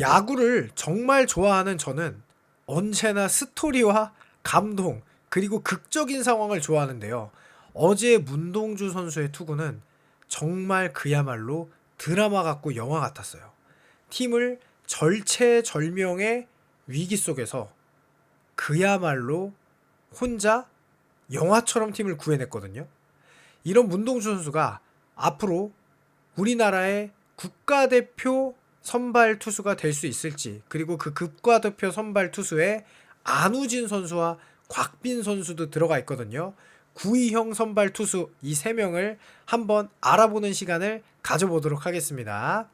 야구를 정말 좋아하는 저는 언제나 스토리와 감동 그리고 극적인 상황을 좋아하는데요. 어제 문동주 선수의 투구는 정말 그야말로 드라마 같고 영화 같았어요. 팀을 절체절명의 위기 속에서 그야말로 혼자 영화처럼 팀을 구해냈거든요. 이런 문동주 선수가 앞으로 우리나라의 국가대표 선발 투수가 될 수 있을지 그리고 그 국가대표 선발 투수에 안우진 선수와 곽빈 선수도 들어가 있거든요. 구이형 선발 투수 이 세 명을 한번 알아보는 시간을 가져보도록 하겠습니다.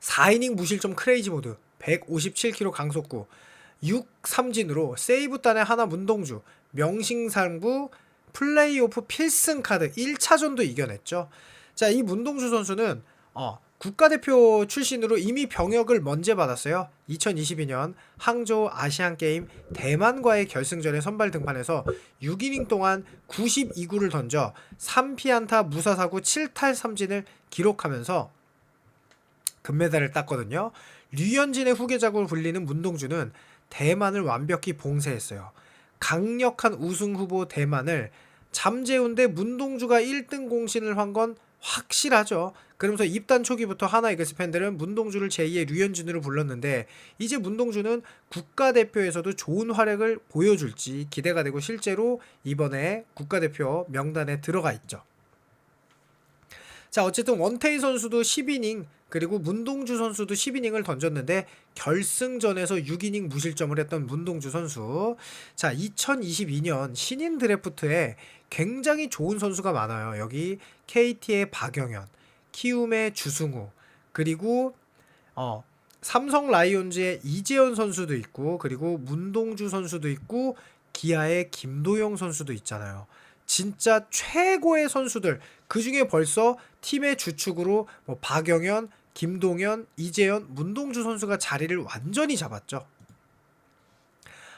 4이닝 무실점 크레이지 모드 157km 강속구 6 삼진으로 세이브단의 하나 문동주 명싱상구 플레이오프 필승 카드 1차전도 이겨냈죠. 자, 이 문동주 선수는 어, 국가대표 출신으로 이미 병역을 먼저 받았어요. 2022년 항저우 아시안 게임 대만과의 결승전에 선발 등판해서 6이닝 동안 92구를 던져 3피안타 무사사구 7탈 3진을 기록하면서 금메달을 땄거든요. 류현진의 후계자로 불리는 문동주는 대만을 완벽히 봉쇄했어요. 강력한 우승 후보 대만을 잠재운데 문동주가 1등 공신을 한 건 확실하죠. 그러면서 입단 초기부터 하나 이글 스 팬들은 문동주를 제2의 류현진으로 불렀는데 이제 문동주는 국가대표에서도 좋은 활약을 보여줄지 기대가 되고 실제로 이번에 국가대표 명단에 들어가 있죠. 자, 어쨌든 원태인 선수도 10이닝 그리고 문동주 선수도 10이닝을 던졌는데 결승전에서 6이닝 무실점을 했던 문동주 선수. 자, 2022년 신인 드래프트에 굉장히 좋은 선수가 많아요. 여기 KT의 박영현, 키움의 주승우, 그리고 어 삼성 라이온즈의 이재현 선수도 있고 그리고 문동주 선수도 있고 기아의 김도영 선수도 있잖아요. 진짜 최고의 선수들 그 중에 벌써 팀의 주축으로 뭐 박영현, 김동현, 이재현, 문동주 선수가 자리를 완전히 잡았죠.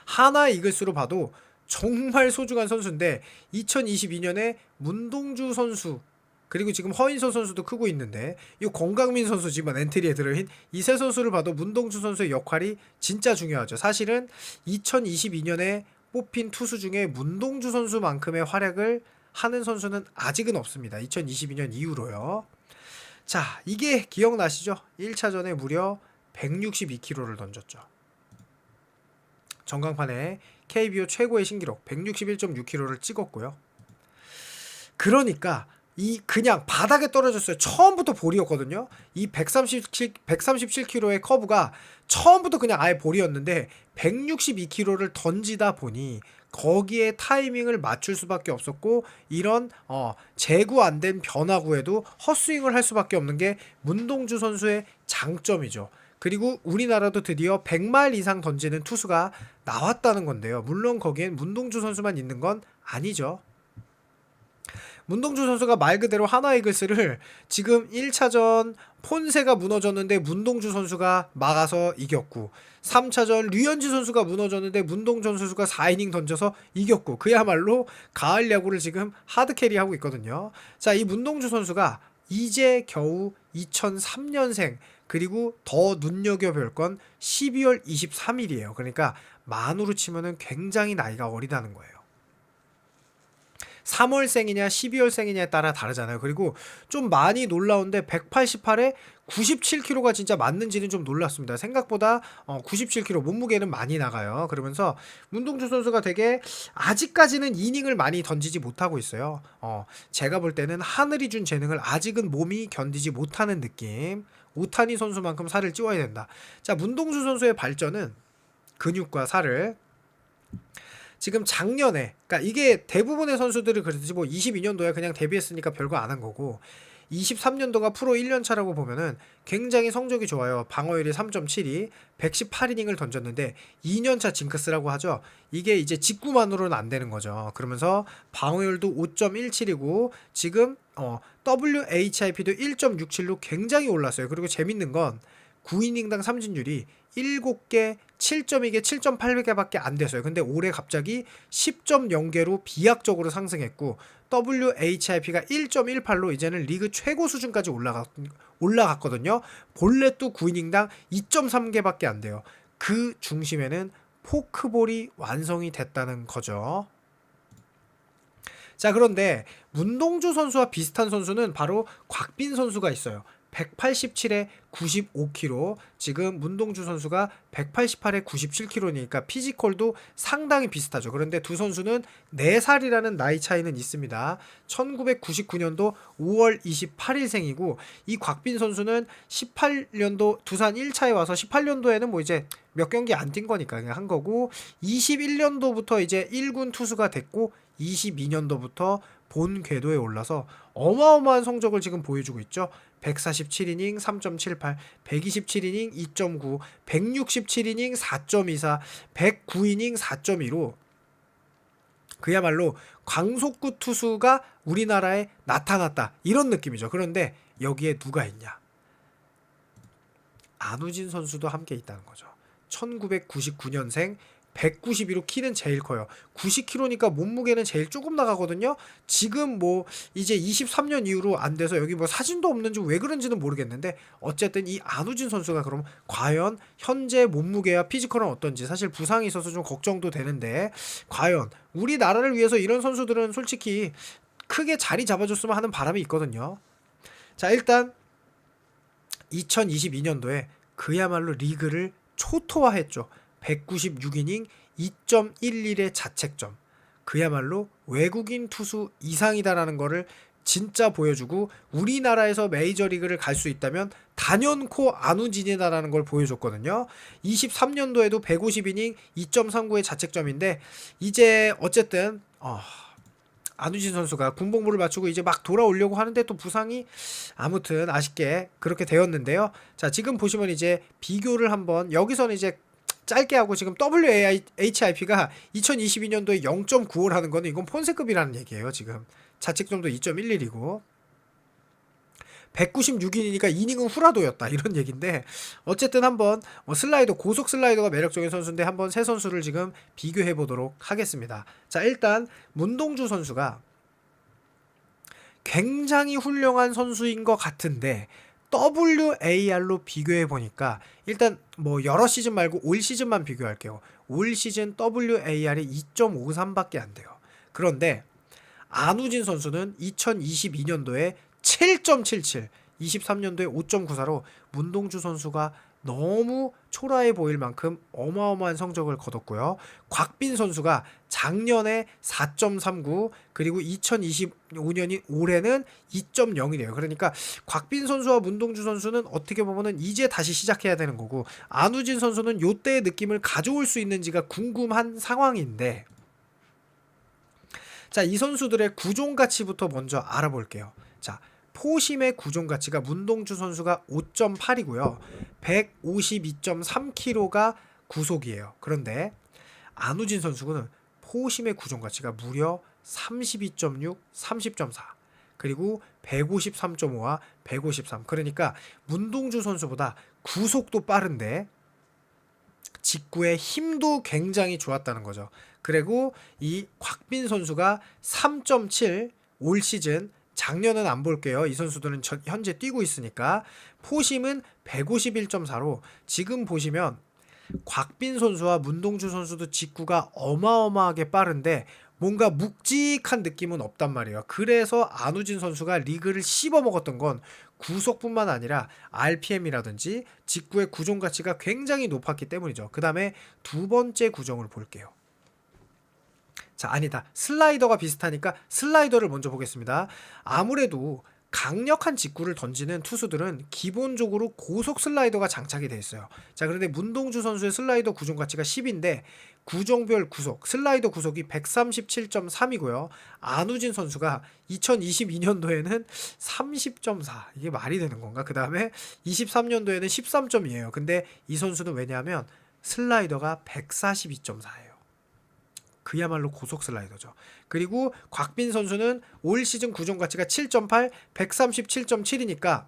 하나 이글스로 봐도 정말 소중한 선수인데 2022년에 문동주 선수 그리고 지금 허인서 선수도 크고 있는데 이 권강민 선수 지금 엔트리에 들어인 이 세 선수를 봐도 문동주 선수의 역할이 진짜 중요하죠. 사실은 2022년에 뽑힌 투수 중에 문동주 선수만큼의 활약을 하는 선수는 아직은 없습니다. 2022년 이후로요. 자, 이게 기억나시죠? 1차전에 무려 162km를 던졌죠. 전광판에 KBO 최고의 신기록 161.6km를 찍었고요. 그러니까 이 그냥 바닥에 떨어졌어요. 처음부터 볼이었거든요. 이 137, 137km의 커브가 처음부터 그냥 아예 볼이었는데 162km를 던지다 보니 거기에 타이밍을 맞출 수밖에 없었고 이런 어, 제구 안 된 변화구에도 헛스윙을 할 수밖에 없는 게 문동주 선수의 장점이죠. 그리고 우리나라도 드디어 100말 이상 던지는 투수가 나왔다는 건데요. 물론 거기엔 문동주 선수만 있는 건 아니죠. 문동주 선수가 말 그대로 하나 이글스를 지금 1차전 폰세가 무너졌는데 문동주 선수가 막아서 이겼고 3차전 류현진 선수가 무너졌는데 문동준 선수가 4이닝 던져서 이겼고 그야말로 가을 야구를 지금 하드 캐리 하고 있거든요. 자, 이 문동주 선수가 이제 겨우 2003년생 그리고 더 눈여겨볼 건 12월 23일이에요. 그러니까 만으로 치면은 굉장히 나이가 어리다는 거예요. 3월생이냐 12월생이냐에 따라 다르잖아요. 그리고 좀 많이 놀라운데 188에 97kg가 진짜 맞는지는 좀 놀랐습니다. 생각보다 어, 97kg 몸무게는 많이 나가요. 그러면서 문동주 선수가 되게 아직까지는 이닝을 많이 던지지 못하고 있어요. 어, 제가 볼 때는 하늘이 준 재능을 아직은 몸이 견디지 못하는 느낌. 오타니 선수만큼 살을 찌워야 된다. 자, 문동주 선수의 발전은 근육과 살을 지금 작년에 그러니까 이게 대부분의 선수들이 그랬지 뭐 22년도에 그냥 데뷔했으니까 별거 안 한 거고 23년도가 프로 1년 차라고 보면은 굉장히 성적이 좋아요. 방어율이 3.72, 118이닝을 던졌는데 2년 차 징크스라고 하죠. 이게 이제 직구만으로는 안 되는 거죠. 그러면서 방어율도 5.17이고 지금 어 WHIP도 1.67로 굉장히 올랐어요. 그리고 재밌는 건 9이닝당 삼진율이 7개 7.2개, 7.8개밖에 안 됐어요. 근데 올해 갑자기 10.0개로 비약적으로 상승했고 WHIP가 1.18로 이제는 리그 최고 수준까지 올라갔, 올라갔거든요. 본래도 9이닝당 2.3개밖에 안 돼요. 그 중심에는 포크볼이 완성이 됐다는 거죠. 자, 그런데 문동주 선수와 비슷한 선수는 바로 곽빈 선수가 있어요. 187에 95kg. 지금 문동주 선수가 188에 97kg니까 피지컬도 상당히 비슷하죠. 그런데 두 선수는 4살이라는 나이 차이는 있습니다. 1999년도 5월 28일생이고 이 곽빈 선수는 18년도 두산 1차에 와서 18년도에는 뭐 이제 몇 경기 안 뛴 거니까 그냥 한 거고 21년도부터 이제 1군 투수가 됐고 22년도부터 본 궤도에 올라서 어마어마한 성적을 지금 보여주고 있죠. 147이닝 3.78, 127이닝 2.9, 167이닝 4.24, 109이닝 4.15. 그야말로 광속구 투수가 우리나라에 나타났다. 이런 느낌이죠. 그런데 여기에 누가 있냐? 안우진 선수도 함께 있다는 거죠. 1999년생 192로 키는 제일 커요. 90kg니까 몸무게는 제일 조금 나가거든요. 지금 뭐 이제 23년 이후로 안 돼서 여기 뭐 사진도 없는지 왜 그런지는 모르겠는데 어쨌든 이 안우진 선수가 그럼 과연 현재 몸무게와 피지컬은 어떤지 사실 부상이 있어서 좀 걱정도 되는데 과연 우리나라를 위해서 이런 선수들은 솔직히 크게 자리 잡아줬으면 하는 바람이 있거든요. 자 일단 2022년도에 그야말로 리그를 초토화했죠. 196이닝 2.11의 자책점. 그야말로 외국인 투수 이상이다라는 거를 진짜 보여주고 우리나라에서 메이저리그를 갈 수 있다면 단연코 안우진이다라는 걸 보여줬거든요. 23년도에도 150이닝 2.39의 자책점인데 이제 어쨌든 어, 안우진 선수가 군복무를 마치고 이제 막 돌아오려고 하는데 또 부상이 아무튼 아쉽게 그렇게 되었는데요. 자 지금 보시면 이제 비교를 한번 여기서는 이제 짧게 하고 지금 WHIP가 2022년도에 0.95라는 거는 이건 폰세급이라는 얘기예요. 지금 자책점도 2.11이고 196인이니까 이닝은 후라도였다 이런 얘기인데 어쨌든 한번 뭐 슬라이더 고속 슬라이더가 매력적인 선수인데 한번 세 선수를 지금 비교해 보도록 하겠습니다. 자 일단 문동주 선수가 굉장히 훌륭한 선수인 것 같은데 WAR로 비교해 보니까 일단 뭐 여러 시즌 말고 올 시즌만 비교할게요. 올 시즌 WAR이 2.53밖에 안 돼요. 그런데 안우진 선수는 2022년도에 7.77, 23년도에 5.94로 문동주 선수가 너무 초라해 보일 만큼 어마어마한 성적을 거뒀고요. 곽빈 선수가 작년에 4.39 그리고 2025년이 올해는 2.0이래요. 그러니까 곽빈 선수와 문동주 선수는 어떻게 보면은 이제 다시 시작해야 되는 거고 안우진 선수는 요때의 느낌을 가져올 수 있는지가 궁금한 상황인데 자, 이 선수들의 구종 가치부터 먼저 알아볼게요. 자, 포심의 구종 가치가 문동주 선수가 5.8이고요. 152.3kg가 구속이에요. 그런데 안우진 선수는 포심의 구종 가치가 무려 32.6, 30.4. 그리고 153.5와 153. 그러니까 문동주 선수보다 구속도 빠른데 직구의 힘도 굉장히 좋았다는 거죠. 그리고 이 곽빈 선수가 3.7 올 시즌 작년은 안 볼게요. 이 선수들은 전, 현재 뛰고 있으니까 포심은 151.4로 지금 보시면 곽빈 선수와 문동주 선수도 직구가 어마어마하게 빠른데 뭔가 묵직한 느낌은 없단 말이에요. 그래서 안우진 선수가 리그를 씹어 먹었던 건 구속뿐만 아니라 RPM이라든지 직구의 구종 가치가 굉장히 높았기 때문이죠. 그 다음에 두 번째 구종을 볼게요. 자, 아니다. 슬라이더가 비슷하니까 슬라이더를 먼저 보겠습니다. 아무래도 강력한 직구를 던지는 투수들은 기본적으로 고속 슬라이더가 장착이 되어 있어요. 자, 그런데 문동주 선수의 슬라이더 구종 가치가 10인데 구종별 구속, 슬라이더 구속이 137.3이고요. 안우진 선수가 2022년도에는 30.4. 이게 말이 되는 건가? 그 다음에 23년도에는 13.2예요. 근데 이 선수는 왜냐하면 슬라이더가 142.4예요. 그야말로 고속 슬라이더죠. 그리고 곽빈 선수는 올 시즌 구종 가치가 7.8, 137.7이니까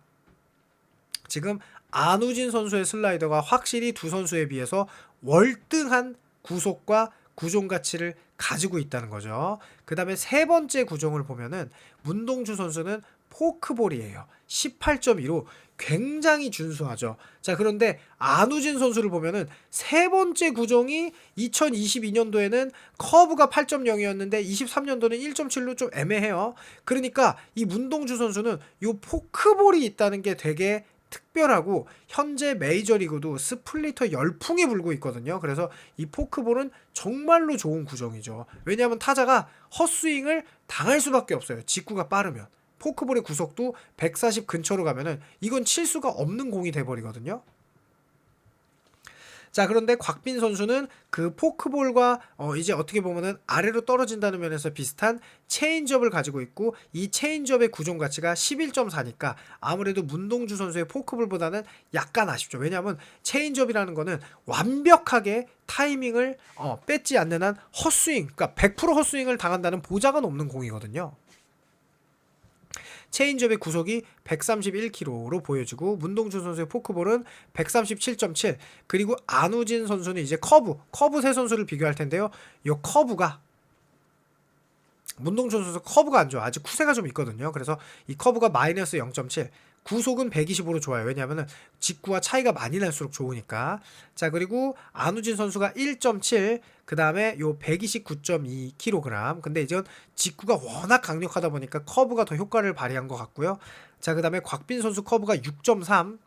지금 안우진 선수의 슬라이더가 확실히 두 선수에 비해서 월등한 구속과 구종 가치를 가지고 있다는 거죠. 그 다음에 세 번째 구종을 보면은 문동주 선수는 포크볼이에요. 18.2로 굉장히 준수하죠. 자, 그런데 안우진 선수를 보면은 세 번째 구종이 2022년도에는 커브가 8.0이었는데 23년도는 1.7로 좀 애매해요. 그러니까 이 문동주 선수는 요 포크볼이 있다는 게 되게 특별하고 현재 메이저리그도 스플리터 열풍이 불고 있거든요. 그래서 이 포크볼은 정말로 좋은 구종이죠. 왜냐하면 타자가 헛스윙을 당할 수밖에 없어요. 직구가 빠르면. 포크볼의 구속도 140 근처로 가면은 이건 칠 수가 없는 공이 돼버리거든요. 자 그런데 곽빈 선수는 그 포크볼과 어 이제 어떻게 보면은 아래로 떨어진다는 면에서 비슷한 체인지업을 가지고 있고 이 체인지업의 구종 가치가 11.4니까 아무래도 문동주 선수의 포크볼보다는 약간 아쉽죠. 왜냐하면 체인지업이라는 거는 완벽하게 타이밍을 어 뺏지 않는 한 헛스윙, 그러니까 100% 헛스윙을 당한다는 보장은 없는 공이거든요. 체인지업의 구속이 131km로 보여지고 문동준 선수의 포크볼은 137.7 그리고 안우진 선수는 이제 커브 커브 세 선수를 비교할 텐데요. 이 커브가 문동준 선수 커브가 안 좋아 아직 쿠세가 좀 있거든요. 그래서 이 커브가 마이너스 0.7 구속은 120으로 좋아요. 왜냐하면 직구와 차이가 많이 날수록 좋으니까. 자 그리고 안우진 선수가 1.7, 그 다음에 요 129.2kg. 근데 이제 직구가 워낙 강력하다 보니까 커브가 더 효과를 발휘한 것 같고요. 자 그 다음에 곽빈 선수 커브가 6.3.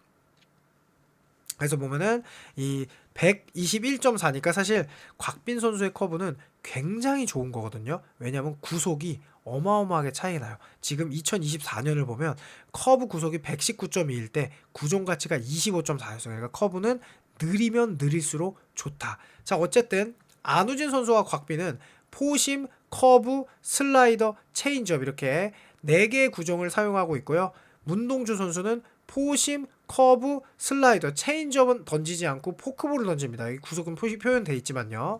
그래서 보면은 이 121.4니까 사실 곽빈 선수의 커브는 굉장히 좋은 거거든요. 왜냐하면 구속이 어마어마하게 차이 나요. 지금 2024년을 보면 커브 구속이 119.2일 때 구종 가치가 25.4였어요. 그러니까 커브는 느리면 느릴수록 좋다. 자, 어쨌든 안우진 선수와 곽빈은 포심, 커브, 슬라이더, 체인지업 이렇게 4개의 구종을 사용하고 있고요. 문동주 선수는 포심, 커브, 슬라이더, 체인지업은 던지지 않고 포크볼을 던집니다. 이 구속은 표시 표현돼 있지만요.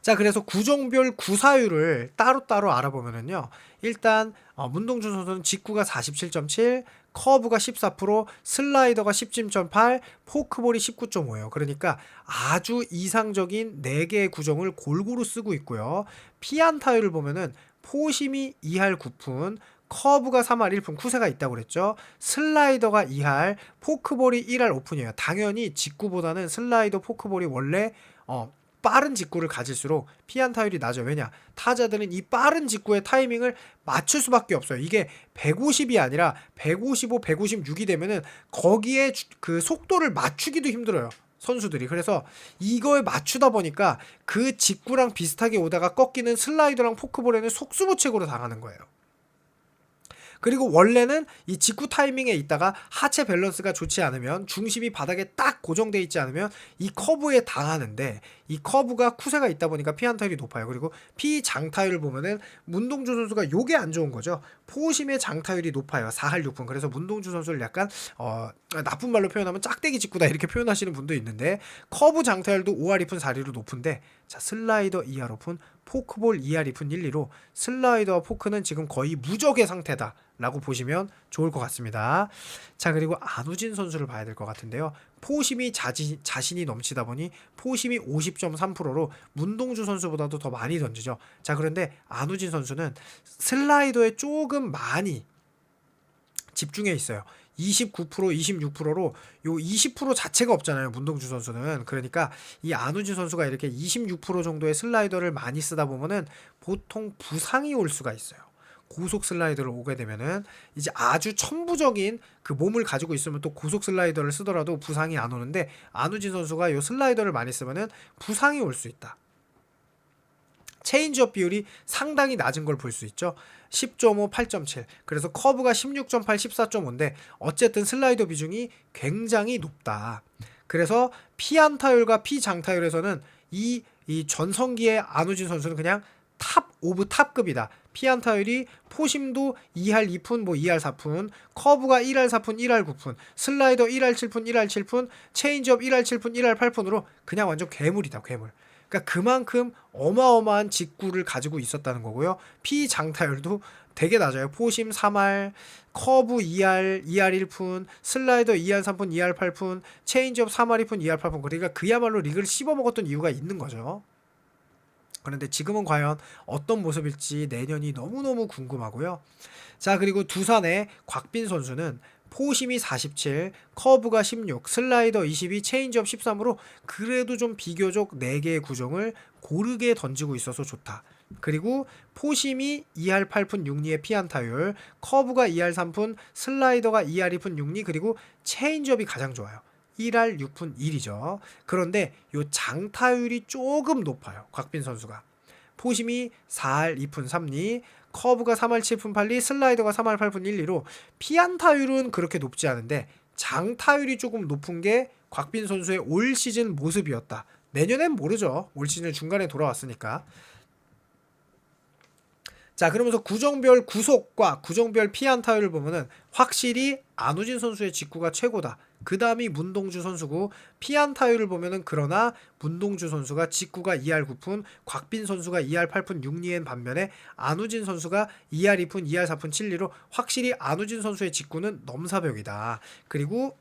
자, 그래서 구종별 구사율을 따로따로 알아보면은요. 일단 어, 문동준 선수는 직구가 47.7, 커브가 14%, 슬라이더가 10.8, 포크볼이 19.5예요. 그러니까 아주 이상적인 4개의 구종을 골고루 쓰고 있고요. 피안타율을 보면은 포심이 2할 9푼, 커브가 3할 1푼 쿠세가 있다고 그랬죠. 슬라이더가 2할, 포크볼이 1할 오픈이에요. 당연히 직구보다는 슬라이더 포크볼이 원래 어 빠른 직구를 가질수록 피안 타율이 낮아요. 왜냐? 타자들은 이 빠른 직구의 타이밍을 맞출 수밖에 없어요. 이게 150이 아니라 155, 156이 되면은 거기에 주- 그 속도를 맞추기도 힘들어요. 선수들이 그래서 이거에 맞추다 보니까 그 직구랑 비슷하게 오다가 꺾이는 슬라이더랑 포크볼에는 속수무책으로 당하는 거예요. 그리고 원래는 이 직구 타이밍에 있다가 하체 밸런스가 좋지 않으면 중심이 바닥에 딱 고정돼 있지 않으면 이 커브에 당하는데 이 커브가 쿠세가 있다 보니까 피안타율이 높아요. 그리고 피 장타율을 보면은 문동주 선수가 요게 안 좋은 거죠. 포심의 장타율이 높아요. 4할 6분. 그래서 문동주 선수를 약간 어 나쁜 말로 표현하면 짝대기 직구다 이렇게 표현하시는 분도 있는데 커브 장타율도 5할 2푼 4리로 높은데 자 슬라이더 2할 오픈 포크볼 2할 2푼 1리로 슬라이더와 포크는 지금 거의 무적의 상태다. 라고 보시면 좋을 것 같습니다. 자, 그리고 안우진 선수를 봐야 될 것 같은데요. 포심이 자신, 자신이 넘치다 보니 포심이 50.3%로 문동주 선수보다도 더 많이 던지죠. 자, 그런데 안우진 선수는 슬라이더에 조금 많이 집중해 있어요. 29% 26%로 요 20% 자체가 없잖아요. 문동주 선수는. 그러니까 이 안우진 선수가 이렇게 26% 정도의 슬라이더를 많이 쓰다 보면은 보통 부상이 올 수가 있어요. 고속 슬라이더를 오게 되면은 이제 아주 천부적인 그 몸을 가지고 있으면 또 고속 슬라이더를 쓰더라도 부상이 안 오는데 안우진 선수가 요 슬라이더를 많이 쓰면은 부상이 올 수 있다. 체인지업 비율이 상당히 낮은 걸 볼 수 있죠. 10.5, 8.7. 그래서 커브가 16.8, 14.5인데 어쨌든 슬라이더 비중이 굉장히 높다. 그래서 피안타율과 피장타율에서는 이, 이 전성기의 안우진 선수는 그냥 탑 오브 탑급이다. 피안타율이 포심도 2할 2푼, 뭐 2할 4푼, 커브가 1할 4푼, 1할 9푼, 슬라이더 1할 7푼, 1할 7푼, 체인지업 1할 7푼, 1할 8푼으로 그냥 완전 괴물이다, 괴물. 그러니까 그만큼 어마어마한 직구를 가지고 있었다는 거고요. 피 장타율도 되게 낮아요. 포심 3할, 커브 2할, 2할 1푼, 슬라이더 2할 3푼, 2할 8푼, 체인지업 3할 2푼, 2할 8푼. 그러니까 그야말로 리그를 씹어먹었던 이유가 있는 거죠. 그런데 지금은 과연 어떤 모습일지 내년이 너무너무 궁금하고요. 자, 그리고 두산의 곽빈 선수는 포심이 47, 커브가 16, 슬라이더 22, 체인지업 13으로 그래도 좀 비교적 4개의 구종을 고르게 던지고 있어서 좋다. 그리고 포심이 2할 8푼 6리의 피안타율, 커브가 2할 3푼, 슬라이더가 2할 2푼 6리, 그리고 체인지업이 가장 좋아요. 1할 6푼 1이죠. 그런데 요 장타율이 조금 높아요. 곽빈 선수가. 포심이 4할 2푼 3리, 커브가 3할 7푼 8리, 슬라이더가 3할 8푼 1리로 피안타율은 그렇게 높지 않은데 장타율이 조금 높은 게 곽빈 선수의 올 시즌 모습이었다. 내년엔 모르죠. 올 시즌 중간에 돌아왔으니까. 자, 그러면서 구정별 구속과 구정별 피안타율을 보면은 확실히 안우진 선수의 직구가 최고다. 그 다음이 문동주 선수고 피안타율을 보면은 그러나 문동주 선수가 직구가 2할 9푼, 곽빈 선수가 2할 8푼 6리엔 반면에 안우진 선수가 2할 2푼, 2할 4푼 7리로 확실히 안우진 선수의 직구는 넘사벽이다. 그리고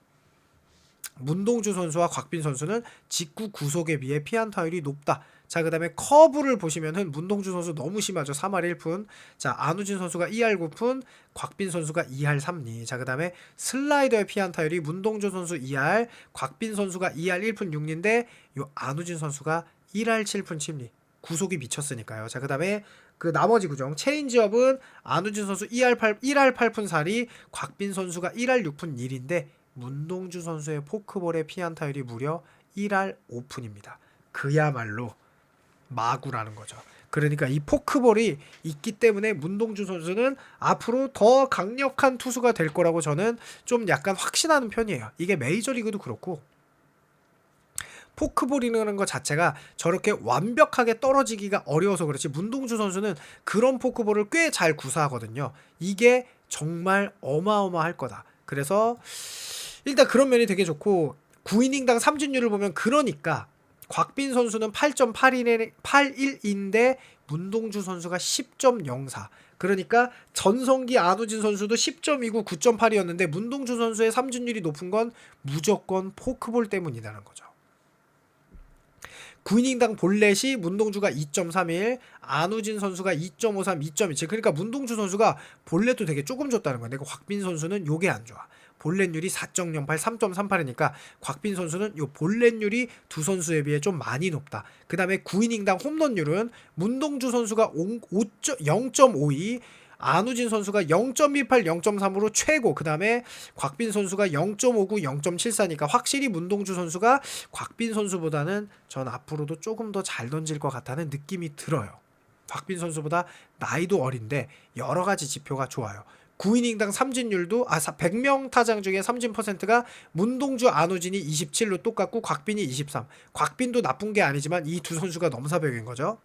문동주 선수와 곽빈 선수는 직구 구속에 비해 피안타율이 높다. 자, 그 다음에 커브를 보시면은 문동주 선수 너무 심하죠. 3할 1푼. 자, 안우진 선수가 2할 9푼, 곽빈 선수가 2할 3리. 자, 그 다음에 슬라이더의 피안 타율이 문동주 선수 2할, 곽빈 선수가 2할 1푼 6리인데 요 안우진 선수가 1할 7푼 7리. 구속이 미쳤으니까요. 자, 그 다음에 그 나머지 구정 체인지업은 안우진 선수 2할 8 1할 8푼 4리, 곽빈 선수가 1할 6푼 1인데 문동주 선수의 포크볼의 피안 타율이 무려 1할 5푼입니다. 그야말로 마구라는 거죠. 그러니까 이 포크볼이 있기 때문에 문동주 선수는 앞으로 더 강력한 투수가 될 거라고 저는 좀 약간 확신하는 편이에요. 이게 메이저리그도 그렇고 포크볼이라는 것 자체가 저렇게 완벽하게 떨어지기가 어려워서 그렇지 문동주 선수는 그런 포크볼을 꽤 잘 구사하거든요. 이게 정말 어마어마할 거다. 그래서 일단 그런 면이 되게 좋고 9이닝당 삼진율을 보면 그러니까 곽빈 선수는 8.81인데 문동주 선수가 10.04. 그러니까 전성기 안우진 선수도 10.29, 9.8이었는데 문동주 선수의 삼진율이 높은 건 무조건 포크볼 때문이라는 거죠. 9이닝당 볼넷이 문동주가 2.31, 안우진 선수가 2.53, 2.27. 그러니까 문동주 선수가 볼넷도 되게 조금 줬다는 건데 그 곽빈 선수는 요게 안 좋아. 볼넷율이 4.08, 3.38이니까 곽빈 선수는 요 볼넷율이 두 선수에 비해 좀 많이 높다. 그 다음에 9이닝당 홈런율은 문동주 선수가 0.52, 안우진 선수가 0.28, 0.3으로 최고. 그 다음에 곽빈 선수가 0.59, 0.74니까 확실히 문동주 선수가 곽빈 선수보다는 전 앞으로도 조금 더 잘 던질 것 같다는 느낌이 들어요. 곽빈 선수보다 나이도 어린데 여러 가지 지표가 좋아요. 9이닝당 삼진율도 아 100명 타장 중에 삼진 퍼센트가 문동주 안우진이 27로 똑같고 곽빈이 23. 곽빈도 나쁜 게 아니지만 이 두 선수가 넘사벽인 거죠.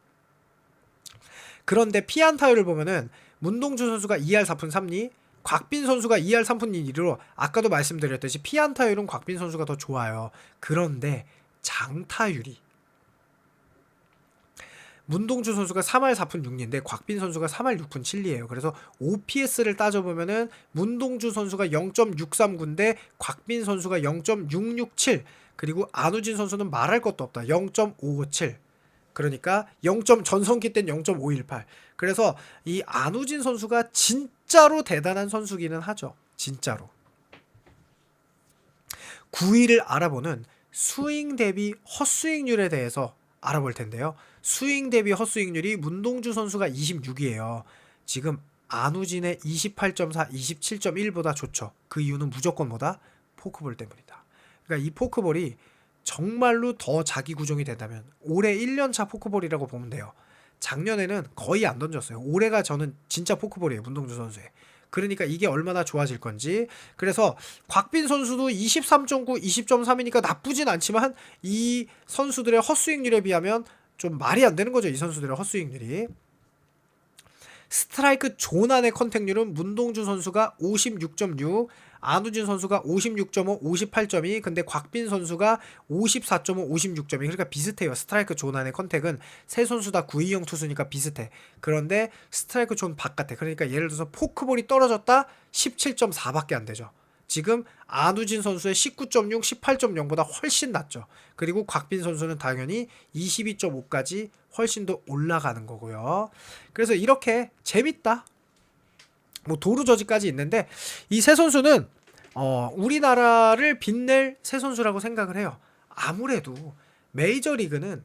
그런데 피안타율을 보면은 문동주 선수가 2할 4푼 3리, 곽빈 선수가 2할 3푼 2리로 아까도 말씀드렸듯이 피안타율은 곽빈 선수가 더 좋아요. 그런데 장타율이 문동주 선수가 3할 4푼 6리인데 곽빈 선수가 3할 6푼 7리예요. 그래서 OPS를 따져보면은 문동주 선수가 0.639인데 곽빈 선수가 0.667 그리고 안우진 선수는 말할 것도 없다. 0.557 그러니까 0점 전성기 땐 0.518. 그래서 이 안우진 선수가 진짜로 대단한 선수기는 하죠. 진짜로. 9위를 알아보는 스윙 대비 헛스윙률에 대해서 알아볼 텐데요. 스윙 대비 헛스윙률이 문동주 선수가 26이에요. 지금 안우진의 28.4, 27.1보다 좋죠. 그 이유는 무조건 뭐다? 포크볼 때문이다. 그러니까 이 포크볼이 정말로 더 자기 구종이 된다면 올해 1년차 포크볼이라고 보면 돼요. 작년에는 거의 안 던졌어요. 올해가 저는 진짜 포크볼이에요. 문동주 선수의. 그러니까 이게 얼마나 좋아질 건지. 그래서 곽빈 선수도 23.9, 20.3이니까 나쁘진 않지만 이 선수들의 헛스윙률에 비하면 좀 말이 안 되는 거죠. 이 선수들의 헛스윙률이. 스트라이크 존 안의 컨택률은 문동주 선수가 56.6, 안우진 선수가 56.5, 58.2, 근데 곽빈 선수가 54.5, 56.2. 그러니까 비슷해요. 스트라이크 존 안의 컨택은 세 선수 다 9이형 투수니까 비슷해. 그런데 스트라이크 존 바깥에. 그러니까 예를 들어서 포크볼이 떨어졌다 17.4밖에 안 되죠. 지금 안우진 선수의 19.6, 18.0보다 훨씬 낮죠. 그리고 곽빈 선수는 당연히 22.5까지 훨씬 더 올라가는 거고요. 그래서 이렇게 재밌다. 뭐 도루저지까지 있는데 이 세 선수는 어, 우리나라를 빛낼 세 선수라고 생각을 해요. 아무래도 메이저리그는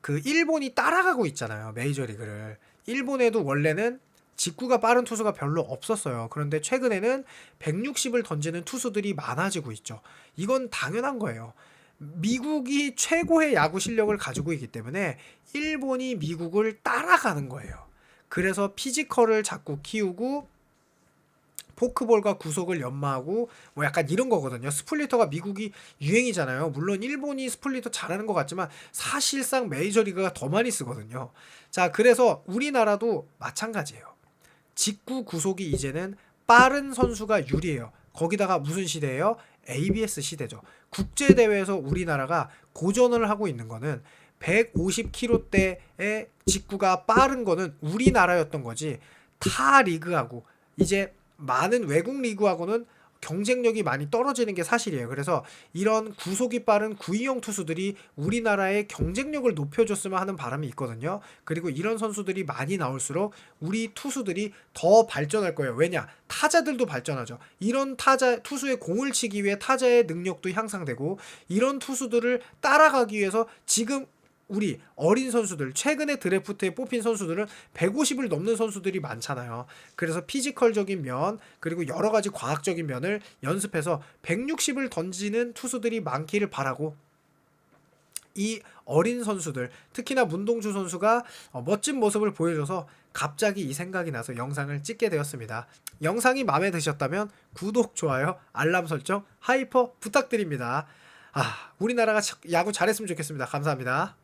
그 일본이 따라가고 있잖아요. 메이저리그를. 일본에도 원래는 직구가 빠른 투수가 별로 없었어요. 그런데 최근에는 160을 던지는 투수들이 많아지고 있죠. 이건 당연한 거예요. 미국이 최고의 야구 실력을 가지고 있기 때문에 일본이 미국을 따라가는 거예요. 그래서 피지컬을 자꾸 키우고 포크볼과 구속을 연마하고 뭐 약간 이런 거거든요. 스플리터가 미국이 유행이잖아요. 물론 일본이 스플리터 잘하는 것 같지만 사실상 메이저리그가 더 많이 쓰거든요. 자, 그래서 우리나라도 마찬가지예요. 직구 구속이 이제는 빠른 선수가 유리해요. 거기다가 무슨 시대예요? ABS 시대죠. 국제 대회에서 우리나라가 고전을 하고 있는 거는 150km대의 직구가 빠른 거는 우리나라였던 거지 타 리그하고 이제 많은 외국 리그하고는 경쟁력이 많이 떨어지는 게 사실이에요. 그래서 이런 구속이 빠른 구이형 투수들이 우리나라의 경쟁력을 높여줬으면 하는 바람이 있거든요. 그리고 이런 선수들이 많이 나올수록 우리 투수들이 더 발전할 거예요. 왜냐? 타자들도 발전하죠. 이런 타자 투수의 공을 치기 위해 타자의 능력도 향상되고 이런 투수들을 따라가기 위해서 지금 우리 어린 선수들 최근에 드래프트에 뽑힌 선수들은 150을 넘는 선수들이 많잖아요. 그래서 피지컬적인 면 그리고 여러 가지 과학적인 면을 연습해서 160을 던지는 투수들이 많기를 바라고 이 어린 선수들 특히나 문동주 선수가 어, 멋진 모습을 보여줘서 갑자기 이 생각이 나서 영상을 찍게 되었습니다. 영상이 마음에 드셨다면 구독, 좋아요, 알람 설정, 하이퍼 부탁드립니다. 아, 우리나라가 야구 잘했으면 좋겠습니다. 감사합니다.